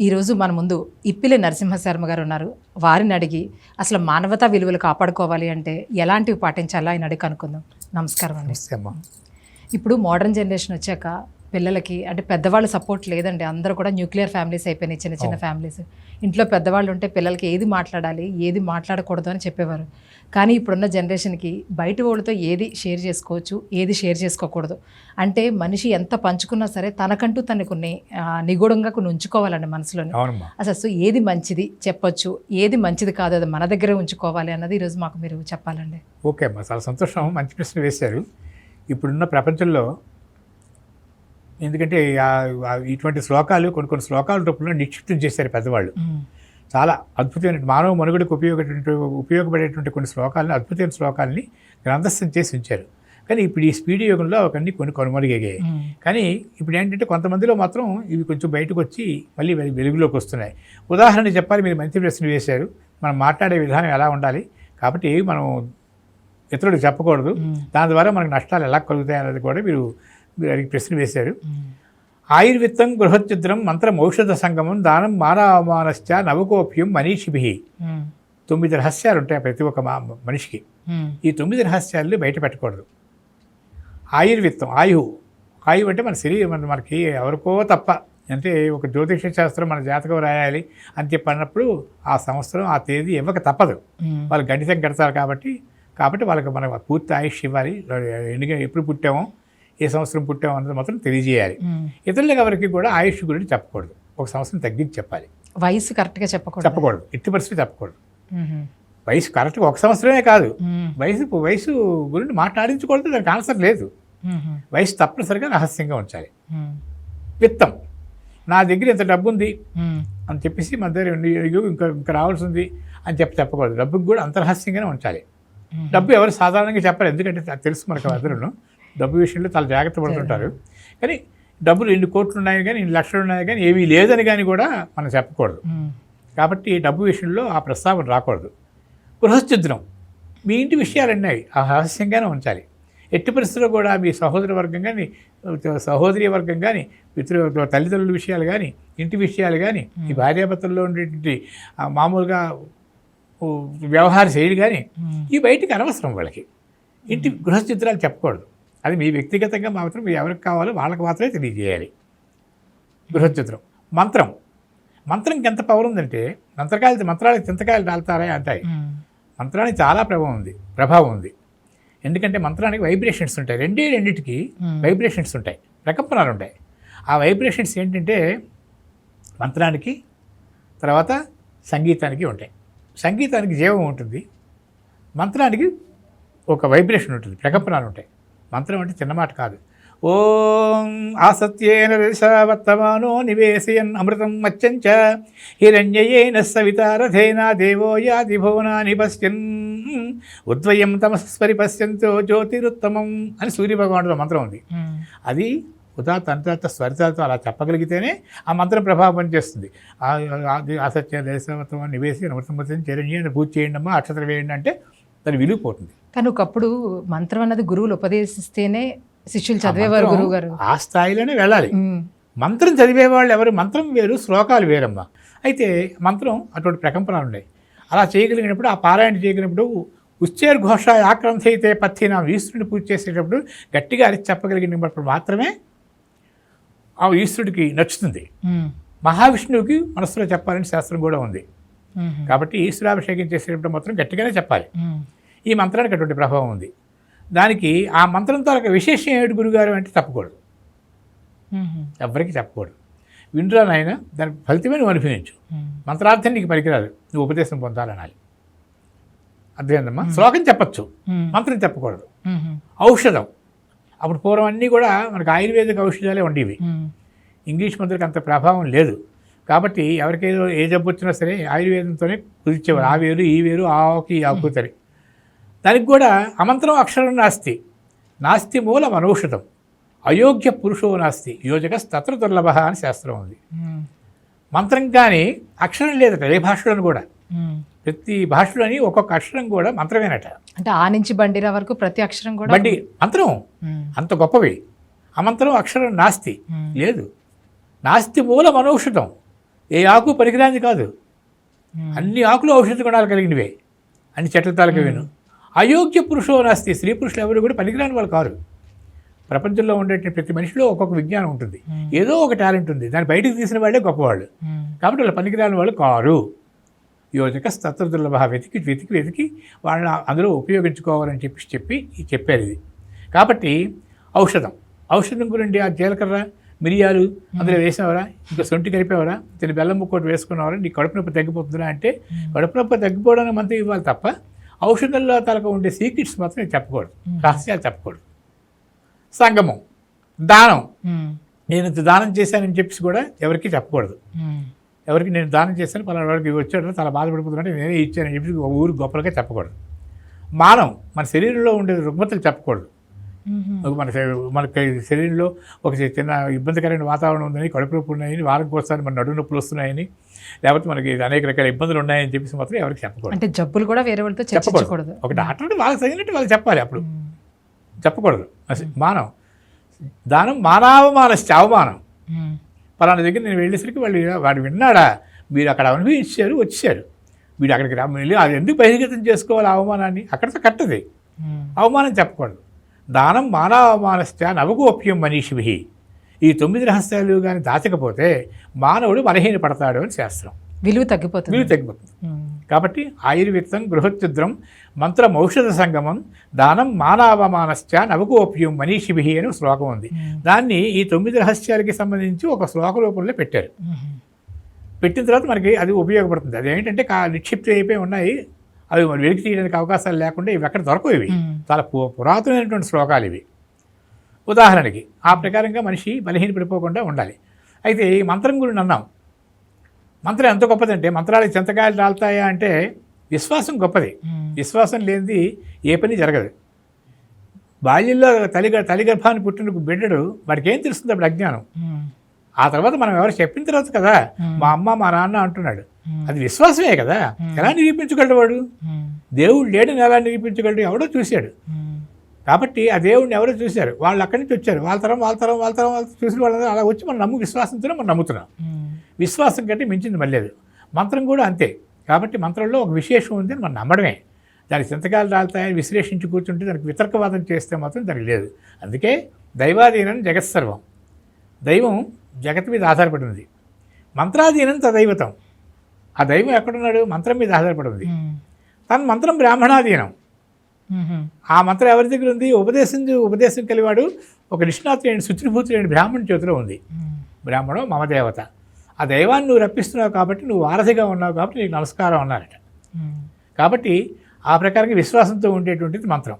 ఈరోజు మన ముందు ఇప్పిలి నరసింహశర్మ గారు ఉన్నారు. వారిని అడిగి అసలు మానవతా విలువలు కాపాడుకోవాలి అంటే ఎలాంటివి పాటించాలో ఆయన అడిగి కనుక్కుందాం. నమస్కారం అండి. ఇప్పుడు మోడర్న్ జనరేషన్ వచ్చాక పిల్లలకి అంటే పెద్దవాళ్ళ సపోర్ట్ లేదండి. అందరూ కూడా న్యూక్లియర్ ఫ్యామిలీస్ అయిపోయినాయి చిన్న చిన్న ఫ్యామిలీస్. ఇంట్లో పెద్దవాళ్ళు ఉంటే పిల్లలకి ఏది మాట్లాడాలి ఏది మాట్లాడకూడదు అని చెప్పేవారు. కానీ ఇప్పుడున్న జనరేషన్కి బయట వాళ్ళతో ఏది షేర్ చేసుకోవచ్చు ఏది షేర్ చేసుకోకూడదు. అంటే మనిషి ఎంత పంచుకున్నా సరే తనకంటూ తనకు కొన్ని నిగూఢంగా కొన్ని ఉంచుకోవాలండి మనసులోని. అసలు ఏది మంచిది చెప్పొచ్చు ఏది మంచిది కాదు అది మన దగ్గరే ఉంచుకోవాలి అన్నది ఈరోజు మాకు మీరు చెప్పాలండి. ఓకే అమ్మా చాలా సంతోషం. మంచి ప్రశ్న వేశారు. ఇప్పుడున్న ప్రపంచంలో ఎందుకంటే ఇటువంటి శ్లోకాలు కొన్ని కొన్ని శ్లోకాల రూపంలో నిక్షిప్తం చేశారు పెద్దవాళ్ళు. చాలా అద్భుతమైన మానవ మనుగడకు ఉపయోగటువంటి ఉపయోగపడేటువంటి కొన్ని శ్లోకాలని అద్భుతమైన శ్లోకాలని గ్రంథస్థం చేసి ఉంచారు. కానీ ఇప్పుడు ఈ స్పీడ్ యుగంలో అవన్నీ కొన్ని కొనుమరుగయ్యాయి. కానీ ఇప్పుడు ఏంటంటే కొంతమందిలో మాత్రం ఇవి కొంచెం బయటకు వచ్చి మళ్ళీ వెలు- వెలుగులోకి వస్తున్నాయి. ఉదాహరణ చెప్పాలి మీరు మంచి ప్రశ్న వేశారు. మనం మాట్లాడే విధానం ఎలా ఉండాలి? కాబట్టి మనం ఇతరులకు చెప్పకూడదు. దాని ద్వారా మనకు నష్టాలు ఎలా కలుగుతాయి అన్నది కూడా మీరు మీరు అడిగి ప్రశ్న వేశారు. ఆయుర్విత్తం గృహచిద్రం మంత్రం ఔషధ సంగమం దానం మానవమానశ్చ నవకోప్యం మనీషిభి తొమ్మిది రహస్యాలు ఉంటాయి ప్రతి ఒక్క మా మనిషికి. ఈ తొమ్మిది రహస్యాలు బయట పెట్టకూడదు. ఆయుర్విత్తం ఆయువు ఆయువు అంటే మన శరీరం మన మనకి ఎవరికో తప్ప. అంటే ఒక జ్యోతిష శాస్త్రం మన జాతకం రాయాలి అని చెప్పి అన్నప్పుడు ఆ సంవత్సరం ఆ తేదీ ఇవ్వక తప్పదు. వాళ్ళు గణితం కడతారు కాబట్టి కాబట్టి వాళ్ళకి మనం పూర్తి ఆయుష్ ఇవ్వాలి. ఎన్ని ఎప్పుడు పుట్టామో ఏ సంవత్సరం పుట్టామో అన్నది మాత్రం తెలియజేయాలి. ఇతరులకు ఎవరికి కూడా ఆయుష్ గురించి చెప్పకూడదు. ఒక సంవత్సరం తగ్గించి చెప్పాలి. వయసు కరెక్ట్గా చెప్పకూడదు. చెప్పకూడదు. ఎట్టి పరిస్థితి చెప్పకూడదు. వయసు కరెక్ట్గా ఒక సంవత్సరమే కాదు. వయసు వయసు గురించి మాట్లాడించకూడదు దానికి ఆన్సర్ లేదు. వయసు తప్పనిసరిగా రహస్యంగా ఉంచాలి. విత్తం. నా దగ్గర ఇంత డబ్బు ఉంది. అని చెప్పేసి మన దగ్గర ఇంకా ఇంకా రావాల్సింది అని చెప్పి చెప్పకూడదు. డబ్బుకి కూడా అంత రహస్యంగానే ఉంచాలి. డబ్బు ఎవరు సాధారణంగా చెప్పాలి ఎందుకంటే తెలుసు మనకు అందరూ డబ్బు విషయంలో చాలా జాగ్రత్త పడుతుంటారు. కానీ డబ్బులు ఎన్ని కోట్లు ఉన్నాయి కానీ ఇన్ని లక్షలు ఉన్నాయి కానీ ఏమీ లేదని కానీ కూడా మనం చెప్పకూడదు. కాబట్టి డబ్బు విషయంలో ఆ ప్రస్తావన రాకూడదు. గృహస్థిద్రం. మీ ఇంటి విషయాలన్నీ అవి ఆ రహస్యంగానే ఉంచాలి. ఎట్టి పరిస్థితుల్లో కూడా మీ సహోదర వర్గం కానీ సహోదరి వర్గం కానీ పితృ తల్లిదండ్రుల విషయాలు కానీ ఇంటి విషయాలు కానీ ఈ భార్యాభర్తల్లో ఉండేటువంటి మామూలుగా వ్యవహార శైలి కానీ. ఈ బయటికి అనవసరం వాళ్ళకి. ఇంటి గృహస్థిత్రాలు చెప్పకూడదు. అది మీ వ్యక్తిగతంగా మాత్రం మీరు ఎవరికి కావాలో వాళ్ళకి మాత్రమే తెలియజేయాలి. గృహచిత్రం మంత్రం. మంత్రంకి ఎంత పవర్ ఉందంటే మంత్రకాయలు మంత్రాలకు చింతకాయలు రాలుతారా అంటాయి. మంత్రానికి చాలా ప్రభావం ఉంది ప్రభావం ఉంది. ఎందుకంటే మంత్రానికి వైబ్రేషన్స్ ఉంటాయి. రెండే రెండింటికి. వైబ్రేషన్స్ ఉంటాయి. ప్రకంపనాలు ఉంటాయి. ఆ వైబ్రేషన్స్ ఏంటంటే మంత్రానికి తర్వాత సంగీతానికి ఉంటాయి. సంగీతానికి జీవం ఉంటుంది. మంత్రానికి ఒక వైబ్రేషన్ ఉంటుంది ప్రకంపనాలు ఉంటాయి. మంత్రం అంటే చిన్న మాట కాదు. ఓం ఆసత్యేన వర్తమానో నివేశయన్ అమృతం మచ్చంచ హిరణ్యయేన సవితారథేన దేవో యాది భువనాని పశ్యన్. ఉద్వయం తమస్వరి పశ్యంతో జ్యోతిరుత్తమం అని సూర్యభగవానుడు మంత్రం ఉంది. అది ఉదాత్త అంతర్త స్వరితాలతో అలా చెప్పగలిగితేనే ఆ మంత్రం ప్రభావం పనిచేస్తుంది. ఆసత్య దేశవత్వం నివేసి అమృతం చిరంజీవి పూజ చేయండి అమ్మా అక్షత్రం వేయండి అంటే దాని విలువ పోతుంది. కానీ ఒకప్పుడు మంత్రం అన్నది గురువులు ఉపదేశిస్తేనే శిష్యులు చదివేవారు గురువు గారు ఆ స్థాయిలోనే వెళ్ళాలి. మంత్రం చదివేవాళ్ళు ఎవరు? మంత్రం వేరు శ్లోకాలు వేరమ్మా. అయితే మంత్రం అటువంటి ప్రకంపనలు ఉన్నాయి. అలా చేయగలిగినప్పుడు ఆ పారాయణ చేయగలిగినప్పుడు ఉచ్చేర్ ఘోష ఆక్రంథయితే పత్తి నా ఈశ్వరుని పూజ చేసేటప్పుడు గట్టిగా అరిచి చెప్పగలిగినప్పుడు మాత్రమే ఆ ఈశ్వరుడికి నచ్చుతుంది. మహావిష్ణువుకి మనసులో చెప్పాలని శాస్త్రం కూడా ఉంది. కాబట్టి ఈశ్వరాభిషేకం చేసేటప్పుడు మాత్రం గట్టిగానే చెప్పాలి. ఈ మంత్రానికి అటువంటి ప్రభావం ఉంది. దానికి ఆ మంత్రం తాలూకా విశేషం ఏమిటి గురుగారు అంటే చెప్పకూడదు ఎవ్వరికి చెప్పకూడదు వింటురా నాయన దాని ఫలితమే నువ్వు అనుభవించు. మంత్రార్థం నీకు పనికిరాదు. నువ్వు ఉపదేశం పొందాలనాలి. అర్థమైందమ్మా శ్లోకం చెప్పచ్చు. మంత్రం చెప్పకూడదు. ఔషధం. అప్పుడు పూర్వం అన్నీ కూడా మనకు ఆయుర్వేదిక ఔషధాలే ఉండేవి. ఇంగ్లీష్ మందులకు అంత ప్రభావం లేదు. కాబట్టి ఎవరికేదో ఏ జబ్బు వచ్చినా సరే ఆయుర్వేదంతోనే కుదిర్చేవారు. ఆ వేరు ఈ వేరు ఆకు ఆకుతరి దానికి కూడా అమంత్రం అక్షరం నాస్తి. నాస్తి మూలం అనౌషధం అయోగ్య పురుషో నాస్తి. యోజక తత్ర దుర్లభ అని శాస్త్రం ఉంది. మంత్రం కానీ అక్షరం లేదట ఏ భాషలోని కూడా. ప్రతి భాషలోని ఒక్కొక్క అక్షరం కూడా మంత్రమేనట. అంటే ఆ నుంచి బండిరా వరకు ప్రతి అక్షరం కూడా బండి మంత్రం. అంత గొప్పవి. అమంత్రం అక్షరం నాస్తి. లేదు. నాస్తి మూలం అనౌషధం ఏ ఆకు పనికిరాంది కాదు. అన్ని ఆకులు ఔషధ గుణాలు కలిగినవే. అన్ని చెట్ల తాలూకు అయోగ్య పురుషో నాస్తి స్త్రీ పురుషులు ఎవరు కూడా పనికిరాని వాళ్ళు కారు. ప్రపంచంలో ఉండే ప్రతి మనిషిలో ఒక్కొక్క విజ్ఞానం ఉంటుంది. ఏదో ఒక టాలెంట్ ఉంది. దాన్ని బయటకు తీసిన వాళ్ళే గొప్పవాళ్ళు. కాబట్టి వాళ్ళు పనికిరాని వాళ్ళు కారు. యోజక తత్వదుర్లభ వెతికి వెతికి వెతికి వాళ్ళని అందులో ఉపయోగించుకోవాలని చెప్పి చెప్పి చెప్పారు ఇది. కాబట్టి ఔషధం. ఔషధం గురించి ఆ జీలకర్ర మిరియాలు అందులో వేసినవరా ఇంకా సొంటి కలిపేవరా? తిని బెల్లం ముక్కోటి వేసుకున్నవరా? నీ కడుపు నొప్పి తగ్గిపోతుందా అంటే కడుపు నొప్పి తగ్గిపోవడానికి మంత్రం ఇవ్వాలి తప్ప ఔషధంలో తలకు ఉండే సీక్రెట్స్ మాత్రం చెప్పకూడదు. రహస్యాలు చెప్పకూడదు. సంగమం దానం. నేను దానం చేశానని చెప్పేసి కూడా ఎవరికి చెప్పకూడదు. ఎవరికి నేను దానం చేశాను పలానా వాడికి వచ్చాడు చాలా బాధపడిపోతున్నాడు నేనే ఇచ్చానని చెప్పి ఊరు గొప్పలుగా చెప్పకూడదు. మానం మన శరీరంలో ఉండే రుగ్మతలు చెప్పకూడదు. మన శరీ- మనకి శరీరంలో ఒక చిన్న ఇబ్బందికరమైన వాతావరణం ఉందని కడుపు నొప్పి ఉన్నాయని వారం కోసారి మన నడుము నొప్పులు వస్తున్నాయని లేకపోతే మనకి అనేక రకాల ఇబ్బందులు ఉన్నాయని చెప్పేసి మాత్రం ఎవరికి చెప్పకూడదు. అంటే జబ్బులు కూడా వేరే వాళ్ళతో చెప్పకూడదు. ఒక డాక్టర్ వాళ్ళకి తగినట్టు వాళ్ళు చెప్పాలి అప్పుడు. చెప్పకూడదు. అసలు మానం దానం మానవమానస్య అవమానం. పలానా దగ్గర నేను వెళ్ళేసరికి వాళ్ళు వాడు విన్నాడా? మీరు అక్కడ అనుభవించారు వచ్చారు. వీడు అక్కడికి రా వెళ్ళి అది ఎందుకు బహిర్గతం చేసుకోవాలి అవమానాన్ని? అక్కడితో కట్టది. అవమానం చెప్పకూడదు. దానం మానవమానస్య నవగోప్యం మనీషిభి. ఈ తొమ్మిది రహస్యాలు కానీ దాచకపోతే మానవుడు బలహీన పడతాడు అని శాస్త్రం. విలువ తగ్గిపోతుంది. విలువ తగ్గిపోతుంది. కాబట్టి ఆయుర్విత్తం గృహోత్యుద్రం మంత్రం ఔషధ సంగమం దానం మానవమానశ్చ నవగోప్యం మనీషిభి అని శ్లోకం ఉంది. దాన్ని ఈ తొమ్మిది రహస్యాలకి సంబంధించి ఒక శ్లోక రూపంలో పెట్టారు. పెట్టిన తర్వాత మనకి అది ఉపయోగపడుతుంది. అది ఏంటంటే కా నిక్షిప్తి అయిపోయి ఉన్నాయి. అవి మరి వెలికి తీయడానికి అవకాశాలు లేకుండా ఇవి ఎక్కడ దొరకవు ఇవి. చాలా పు- పురాతనమైనటువంటి శ్లోకాలు ఇవి. ఉదాహరణకి ఆ ప్రకారంగా మనిషి బలహీన పడిపోకుండా ఉండాలి. అయితే ఈ మంత్రం గురించి అన్నాం. మంత్రం ఎంత గొప్పదంటే మంత్రాలు చింతకాయలు రాలుతాయా అంటే విశ్వాసం గొప్పది. విశ్వాసం లేనిది ఏ పని జరగదు. బాల్యంలో తల్లి తల్లి గర్భాన్ని పుట్టిన బిడ్డడు వాడికి ఏం తెలుస్తుంది అప్పుడు అజ్ఞానం. ఆ తర్వాత మనం ఎవరు చెప్పిన తర్వాత కదా మా అమ్మ మా నాన్న అంటున్నాడు. అది విశ్వాసమే కదా. ఎలా నిరూపించగలడు వాడు. దేవుడు లేడని ఎలా నిరూపించగలడు? ఎవడో చూశాడు. కాబట్టి ఆ దేవుడిని ఎవరో చూశారు. వాళ్ళు అక్కడి నుంచి వచ్చారు. వాళ్ళ తరం వాళ్ళ తరం వాళ్ళ తరం వాళ్ళు చూసిన వాళ్ళందరూ అలా వచ్చి మనం నమ్ము విశ్వాసంతోనే మనం నమ్ముతున్నాం. విశ్వాసం కంటే మించింది మళ్ళీ మంత్రం కూడా అంతే. కాబట్టి మంత్రంలో ఒక విశేషం ఉంది అని మనం నమ్మడమే. దానికి చింతకాలు రాలుతాయని విశ్లేషించి కూర్చుంటే దానికి వితర్కవాదం చేస్తే మాత్రం దానికి లేదు. అందుకే దైవాధీనం జగత్సర్వం. దైవం జగత్ మీద ఆధారపడి ఉంది మంత్రాధీనం తదైవతం. ఆ దైవం ఎక్కడున్నాడు మంత్రం మీద ఆధారపడి ఉంది. తన మంత్రం బ్రాహ్మణాధీనం. ఆ మంత్రం ఎవరి దగ్గర ఉంది ఉపదేశం ఉపదేశం కలివాడు ఒక నిష్ణాతుడైన శుచిభూతుడైన బ్రాహ్మణుడి చేతిలో ఉంది. బ్రాహ్మణం మమ దేవత ఆ దైవాన్ని నువ్వు రప్పిస్తున్నావు కాబట్టి నువ్వు వారధిగా ఉన్నావు కాబట్టి నీకు నమస్కారం అన్నారట. కాబట్టి ఆ ప్రకారంగా విశ్వాసంతో ఉండేటువంటిది మంత్రం